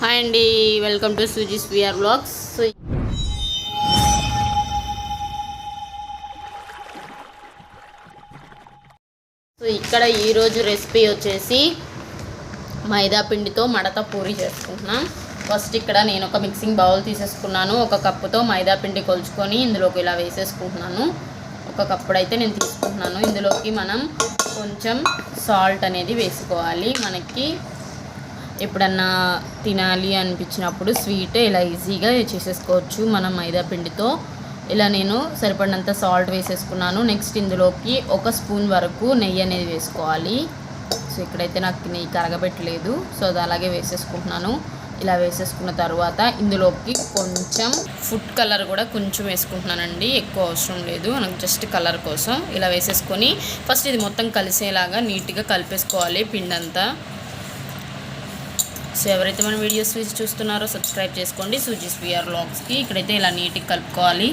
Hi అండి welcome to Suzy's VR blogs. So so ఇక్కడ ఈరోజు రెసిపీ వచ్చేసి మైదా పిండితో మడత పూరి చేసుకుంటున్నాం. ఫస్ట్ ఇక్కడ నేను ఒక మిక్సింగ్ బౌల్ తీసేసుకున్నాను. ఒక కప్పుతో మైదా పిండి కొలుచుకొని ఇందులోకి ఇలా వేసేసుకుంటున్నాను. ఒక కప్పుడు అయితే నేను తీసుకుంటున్నాను. ఇందులోకి మనం కొంచెం సాల్ట్ అనేది వేసుకోవాలి. మనకి ఎప్పుడన్నా తినాలి అనిపించినప్పుడు స్వీట్ ఇలా ఈజీగా చేసేసుకోవచ్చు మనం మైదా పిండితో. ఇలా నేను సరిపడినంత సాల్ట్ వేసేసుకున్నాను. నెక్స్ట్ ఇందులోకి ఒక స్పూన్ వరకు నెయ్యి అనేది వేసుకోవాలి. సో ఇక్కడైతే నాకు నెయ్యి కరగబెట్టలేదు. సో అది అలాగే వేసేసుకుంటున్నాను. ఇలా వేసేసుకున్న తర్వాత ఇందులోకి కొంచెం ఫుడ్ కలర్ కూడా కొంచెం వేసుకుంటున్నానండి. ఎక్కువ అవసరం లేదు. నాకు జస్ట్ కలర్ కోసం. ఇలా వేసేసుకొని ఫస్ట్ ఇది మొత్తం కలిసేలాగా నీట్గా కలిపేసుకోవాలి పిండంతా. సో ఎవరైతే మన వీడియోస్ చూస్తున్నారో సబ్స్క్రైబ్ చేసుకోండి. సూజీస్ విఆర్ లాగ్స్కి ఇక్కడైతే ఇలా నీట్గా కలుపుకోవాలి.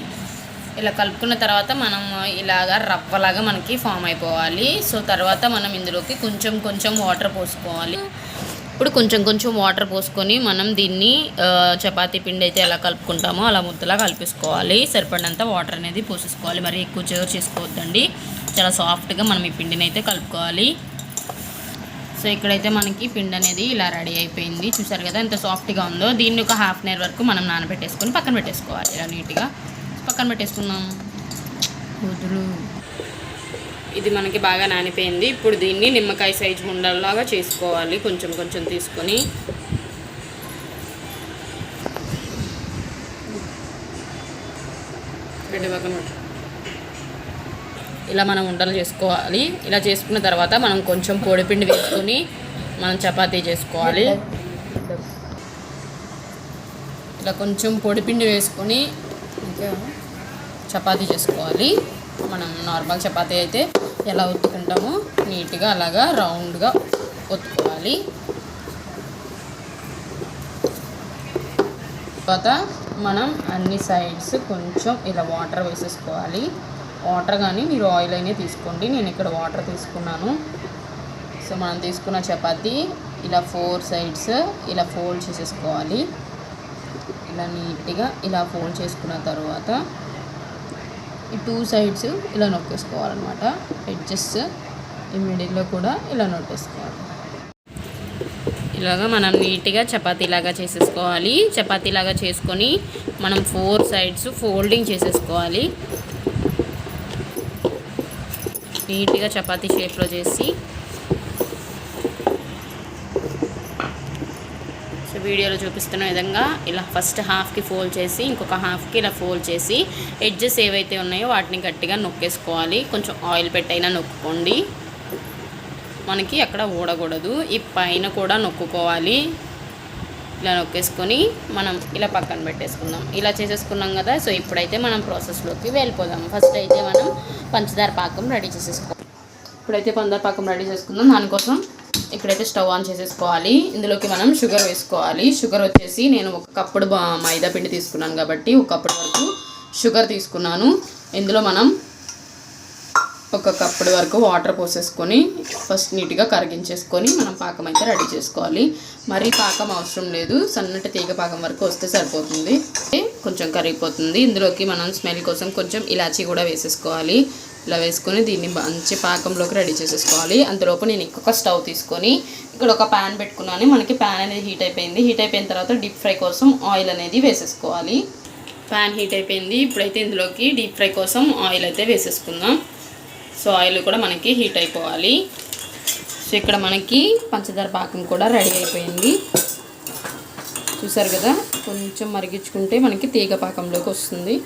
ఇలా కలుపుకున్న తర్వాత మనం ఇలాగా రవ్వలాగా మనకి ఫామ్ అయిపోవాలి. సో తర్వాత మనం ఇందులోకి కొంచెం కొంచెం వాటర్ పోసుకోవాలి. ఇప్పుడు కొంచెం కొంచెం వాటర్ పోసుకొని మనం దీన్ని చపాతీ పిండి అయితే ఎలా కలుపుకుంటామో అలా ముద్దలా కలిపేసుకోవాలి. సరిపడినంత వాటర్ అనేది పోసేసుకోవాలి. మరి ఎక్కువ చేరు చేసుకోవద్దండి. చాలా సాఫ్ట్గా మనం ఈ పిండిని అయితే కలుపుకోవాలి. సో ఇక్కడైతే మనకి పిండి అనేది ఇలా రెడీ అయిపోయింది. చూసారు కదా ఎంత సాఫ్ట్గా ఉందో. దీన్ని ఒక హాఫ్ అన్ అవర్ వరకు మనం నానబెట్టేసుకొని పక్కన పెట్టేసుకోవాలి. ఇలా నీట్గా పక్కన పెట్టేసుకున్నాం కుదురు ఇది మనకి బాగా నానిపోయింది. ఇప్పుడు దీన్ని నిమ్మకాయ సైజు ఉండలాగా చేసుకోవాలి. కొంచెం కొంచెం తీసుకొని. రెండు పక్కన పెట్టు. ఇలా మనం ఉండలు చేసుకోవాలి. ఇలా చేసుకున్న తర్వాత మనం కొంచెం పొడిపిండి వేసుకొని మనం చపాతీ చేసుకోవాలి. ఇలా కొంచెం పొడిపిండి వేసుకొని చపాతీ చేసుకోవాలి. మనం నార్మల్ చపాతీ అయితే ఎలా ఒత్తుకుంటామో నీట్గా అలాగా రౌండ్గా ఒత్తుకోవాలి. తర్వాత మనం అన్ని సైడ్స్ కొంచెం ఇలా వాటర్ వేసేసుకోవాలి. వాటర్ కానీ మీరు ఆయిల్ అయినా తీసుకోండి. నేను ఇక్కడ వాటర్ తీసుకున్నాను. సో మనం తీసుకున్న చపాతి ఇలా ఫోర్ సైడ్స్ ఇలా ఫోల్డ్ చేసేసుకోవాలి. ఇలా నీట్గా ఇలా ఫోల్డ్ చేసుకున్న తర్వాత ఈ టూ సైడ్స్ ఇలా నొక్కేసుకోవాలన్నమాట. ఎడ్జెస్ ఈ మిడిల్లో కూడా ఇలా నొట్టేసుకోవాలి ఇలాగా మనం నీట్గా చపాతీలాగా చేసేసుకోవాలి. చపాతీలాగా చేసుకొని మనం ఫోర్ సైడ్స్ ఫోల్డింగ్ చేసేసుకోవాలి. నీట్గా చపాతీ షేప్లో చేసి. సో వీడియోలో చూపిస్తున్న విధంగా ఇలా ఫస్ట్ హాఫ్కి ఫోల్డ్ చేసి ఇంకొక హాఫ్కి ఇలా ఫోల్డ్ చేసి ఎడ్జెస్ ఏవైతే ఉన్నాయో వాటిని గట్టిగా నొక్కేసుకోవాలి. కొంచెం ఆయిల్ పెట్టైనా నొక్కుకోండి. మనకి అక్కడ ఊడకూడదు. ఈ పైన కూడా నొక్కుకోవాలి. ఇలా నొక్కేసుకొని మనం ఇలా పక్కన పెట్టేసుకుందాం. ఇలా చేసేసుకున్నాం కదా సో ఇప్పుడైతే మనం ప్రాసెస్లోకి వెళ్ళిపోదాం. ఫస్ట్ అయితే మనం పంచదార పాకం రెడీ చేసేసుకోవాలి. ఇప్పుడైతే పంచదార పాకం రెడీ చేసుకుందాం. దానికోసం ఇక్కడైతే స్టవ్ ఆన్ చేసేసుకోవాలి. ఇందులోకి మనం షుగర్ వేసుకోవాలి. షుగర్ వచ్చేసి నేను ఒక కప్పుడు బా- మైదా పిండి తీసుకున్నాను కాబట్టి ఒక కప్పుడు వరకు షుగర్ తీసుకున్నాను. ఇందులో మనం ఒక కప్పుడు వరకు వాటర్ పోసేసుకొని ఫస్ట్ నీట్గా కరిగించేసుకొని మనం పాకం అయితే రెడీ చేసుకోవాలి. మరీ పాకం అవసరం లేదు. సన్నటి తీగ పాకం వరకు వస్తే సరిపోతుంది. కొంచెం కరిగిపోతుంది. ఇందులోకి మనం స్మెల్ కోసం కొంచెం ఇలాచీ కూడా వేసేసుకోవాలి. ఇలా వేసుకొని దీన్ని మంచి పాకంలోకి రెడీ చేసేసుకోవాలి. అంతలోపు నేను ఇంకొక స్టవ్ తీసుకొని ఇక్కడ ఒక ప్యాన్ పెట్టుకున్నాను. మనకి ప్యాన్ అనేది హీట్ అయిపోయింది. హీట్ అయిపోయిన తర్వాత డీప్ ఫ్రై కోసం ఆయిల్ అనేది వేసేసుకోవాలి. ప్యాన్ హీట్ అయిపోయింది. ఇప్పుడైతే ఇందులోకి డీప్ ఫ్రై కోసం ఆయిల్ అయితే వేసేసుకుందాం. సో ఆయిల్ కూడా మనకి హీట్ అయిపోవాలి. సో ఇక్కడ మనకి పంచదార పాకం కూడా రెడీ అయిపోయింది. చూసారు కదా? కొంచెం మరిగించుకుంటే మనకి తీగ పాకంలోకి వస్తుంది.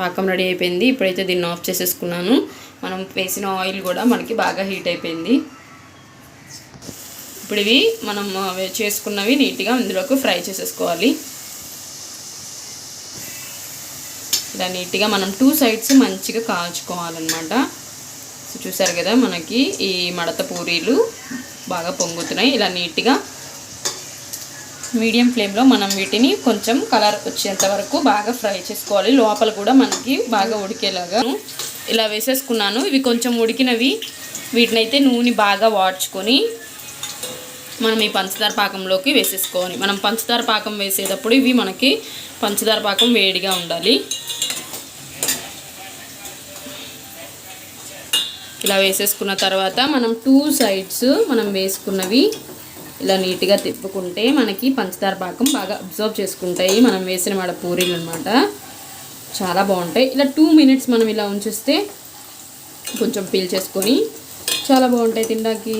పాకం రెడీ అయిపోయింది. ఇప్పుడైతే దీన్ని ఆఫ్ చేసేసుకున్నాను. మనం వేసిన ఆయిల్ కూడా మనకి బాగా హీట్ అయిపోయింది. ఇప్పుడు ఇవి మనం చేసుకున్నవి నీట్గా ఇందులోకి ఫ్రై చేసేసుకోవాలి. ఇలా నీట్గా మనం టూ సైడ్స్ మంచిగా కాల్చుకోవాలన్నమాట. సో చూసారు కదా మనకి ఈ మడత పూరీలు బాగా పొంగుతున్నాయి. ఇలా నీట్గా మీడియం ఫ్లేమ్లో మనం వీటిని కొంచెం కలర్ వచ్చేంత వరకు బాగా ఫ్రై చేసుకోవాలి. లోపల కూడా మనకి బాగా ఉడికేలాగా ఇలా వేసేసుకున్నాను. ఇవి కొంచెం ఉడికినవి. వీటినైతే నూనె బాగా వాడ్చుకొని మనం ఈ పంచదార పాకంలోకి వేసేసుకోవాలి. మనం పంచదార పాకం వేసేటప్పుడు ఇవి మనకి పంచదార పాకం వేడిగా ఉండాలి. ఇలా వేసేసుకున్న తర్వాత మనం టూ సైడ్స్ మనం వేసుకున్నవి ఇలా నీట్గా తిప్పుకుంటే మనకి పంచదార పాకం బాగా అబ్జర్వ్ చేసుకుంటాయి. మనం వేసిన వాడ పూరీలు అనమాట చాలా బాగుంటాయి. ఇలా టూ మినిట్స్ మనం ఇలా ఉంచిస్తే కొంచెం పీల్చేసుకొని చాలా బాగుంటాయి తినడానికి.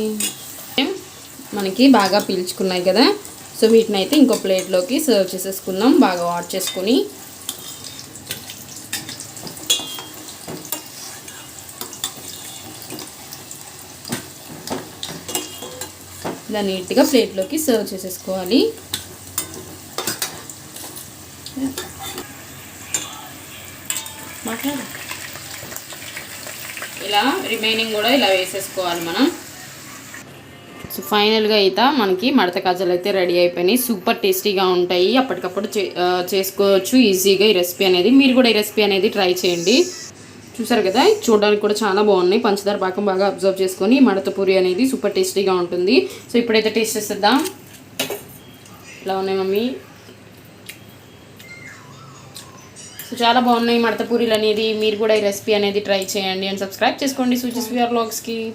మనకి బాగా పీల్చుకున్నాయి కదా. సో వీటిని అయితే ఇంకో ప్లేట్లోకి సర్వ్ చేసేసుకుందాం. బాగా వాట్ చేసుకొని ఇలా నీట్గా ప్లేట్లోకి సర్వ్ చేసేసుకోవాలి. మాట్లాడు. ఇలా రిమైనింగ్ కూడా ఇలా వేసేసుకోవాలి మనం. సో ఫైనల్గా అయితే మనకి మడత కాజాలు అయితే రెడీ అయిపోయినాయి. సూపర్ టేస్టీగా ఉంటాయి. అప్పటికప్పుడు చే చేసుకోవచ్చు. ఈజీగా ఈ రెసిపీ అనేది మీరు కూడా ఈ రెసిపీ అనేది ట్రై చేయండి. చూసారు కదా? చూడడానికి కూడా చాలా బాగున్నాయి. పంచదార పాకం బాగా అబ్జర్వ్ చేసుకొని మడతపూరి మడత పూరి అనేది సూపర్ టేస్టీగా ఉంటుంది. సో ఇప్పుడైతే టేస్ట్ చేసేద్దాం. ఇలా ఉన్నాయి మమ్మీ? సో చాలా బాగున్నాయి మడత పూరీలు అనేది. మీరు కూడా ఈ రెసిపీ అనేది ట్రై చేయండి. అండ్ సబ్స్క్రైబ్ చేసుకోండి సూచిస్ వ్యూఆర్ బ్లాగ్స్కి